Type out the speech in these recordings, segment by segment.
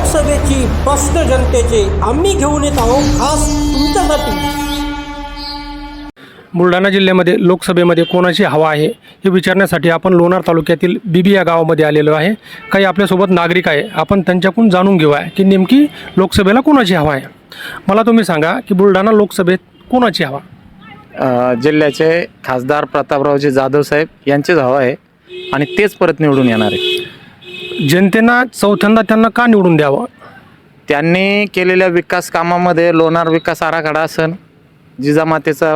लोकसभेची प्रश्न जनतेचे आम्ही घेऊन येत आहोत खास तुमच्यासाठी बुलढाणा जिल्ह्यामध्ये लोकसभेमध्ये कोणाची हवा आहे हे विचारण्यासाठी आपण लोणार तालुक्यातील बिबी या गावामध्ये आलेलो आहे. काही आपल्यासोबत नागरिक आहे. आपण त्यांच्याकडून जाणून घेऊया की नेमकी लोकसभेला कोणाची हवा आहे. मला तुम्ही सांगा की बुलढाणा लोकसभेत कोणाची हवा? अ, जिल्ह्याचे खासदार प्रतापरावजी जाधव साहेब यांचीच हवा आहे आणि तेच परत निवडून येणार आहे. जनतेनं चौथ्यांदा त्यांना का निवडून द्यावं? त्यांनी केलेल्या विकास कामामध्ये लोणार विकास आराखडा असन जिजामातेचा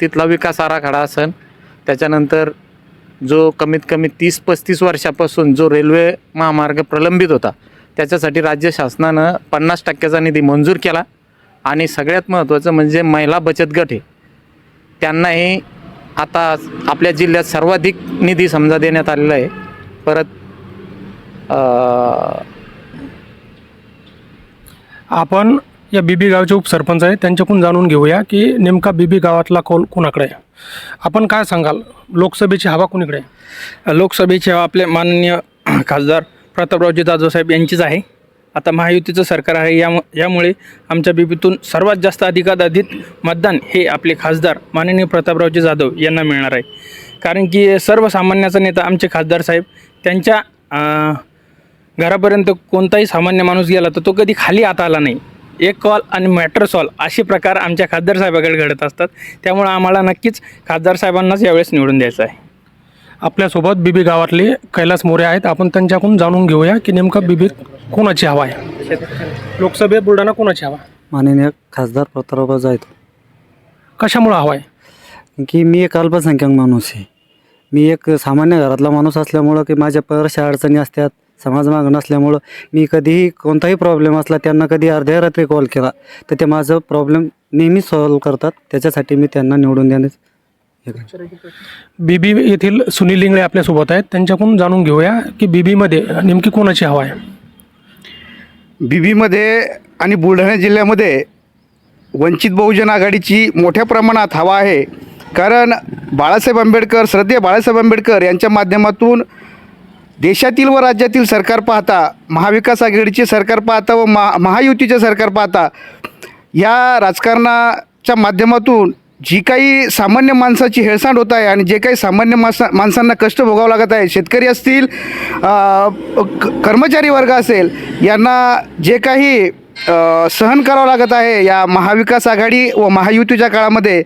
तिथला विकास आराखडा असन त्याच्यानंतर जो कमीत कमी तीस पस्तीस वर्षापासून जो रेल्वे महामार्ग प्रलंबित होता त्याच्यासाठी राज्य शासनानं पन्नास टक्क्याचा निधी मंजूर केला. आणि सगळ्यात महत्त्वाचं म्हणजे महिला बचत गट आहे त्यांनाही आता आपल्या जिल्ह्यात सर्वाधिक निधी समजा देण्यात आलेला आहे. परत आपण या बीबी गावचे उपसरपंच आहे त्यांच्याकडून जाणून घेऊया की नेमका बीबी गावातला कौल कुणाकडे आहे? आपण काय सांगाल? लोकसभेची हवा कुणीकडे आहे? हवा आपले माननीय खासदार प्रतापरावजी जाधव साहेब यांचीच आहे. आता महायुतीचं सरकार आहे या यामुळे आमच्या बीबीतून सर्वात जास्त अधिकाधिक मतदान हे आपले खासदार माननीय प्रतापरावजी जाधव यांना मिळणार आहे. कारण की सर्वसामान्याचा नेता आमचे खासदार साहेब त्यांच्या घरापर्यंत कोणताही सामान्य माणूस गेला तर तो कधी खाली आता आला नाही. एक कॉल आणि मॅटर सॉल्व असे प्रकार आमच्या खासदार साहेबाकडे घडत असतात. त्यामुळं आम्हाला नक्कीच खासदार साहेबांनाच यावेळेस निवडून द्यायचं आहे. आपल्यासोबत बिबी गावातले कैलास मोरे आहेत. आपण त्यांच्याकडून जाणून घेऊया की नेमका बिबी कोणाची हवा आहे? लोकसभेत बुलढाणा कोणाची हवा? माननीय खासदार प्रतापराव जायतो कशामुळं हवा आहे? की मी एक अल्पसंख्याक माणूस आहे. मी एक सामान्य घरातला माणूस असल्यामुळं की माझ्या बऱ्याचशा अडचणी असतात. समाज मागं नसल्यामुळं मी कधीही कोणताही प्रॉब्लेम असला त्यांना कधी अर्ध्या रात्री कॉल केला तर ते माझं प्रॉब्लेम नेहमी सॉल्व करतात. त्याच्यासाठी मी त्यांना निवडून देण्यास. बीबी येथील सुनील इंगळे आपल्यासोबत आहेत. त्यांच्याकडून जाणून घेऊया की बीबीमध्ये नेमकी कोणाची हवा आहे? बीबीमध्ये आणि बुलढाणा जिल्ह्यामध्ये वंचित बहुजन आघाडीची मोठ्या प्रमाणात हवा आहे. कारण बाळासाहेब आंबेडकर श्रद्धेय बाळासाहेब आंबेडकर यांच्या माध्यमातून देशातील व राज्यातील सरकार पाहता महाविकास आघाडीचे सरकार पाहता व महा महायुतीचे सरकार पाहता या राजकारणाच्या माध्यमातून जी काही सामान्य माणसाची हेळसांड होत आहे आणि जे काही सामान्य माणसा माणसांना कष्ट भोगावं लागत आहे शेतकरी असतील कर्मचारी वर्ग असेल यांना जे काही सहन करावं लागत आहे या महाविकास आघाडी व महायुतीच्या काळामध्ये.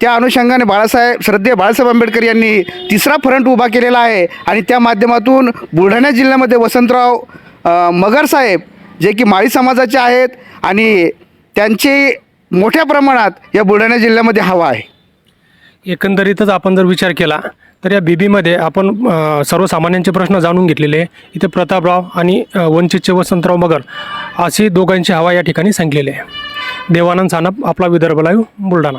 त्या अनुषंगाने बाळासाहेब श्रद्धेय बाळासाहेब आंबेडकर यांनी तिसरा फ्रंट उभा केलेला आहे आणि त्या माध्यमातून बुलढाणा जिल्ह्यामध्ये वसंतराव मगरसाहेब मगर साहेब जे की माळी समाजाचे आहेत आणि त्यांची मोठ्या प्रमाणात या बुलढाणा जिल्ह्यामध्ये हवा आहे. एकंदरीतच आपण जर विचार केला तर या बीबीमध्ये आपण सर्वसामान्यांचे प्रश्न जाणून घेतलेले इथे प्रतापराव आणि वंचितचे वसंतराव मगर अशी दोघांची हवा या ठिकाणी सांगलेली आहे. देवानंद सानप आपला विदर्भ लाईव्ह बुलढाणा.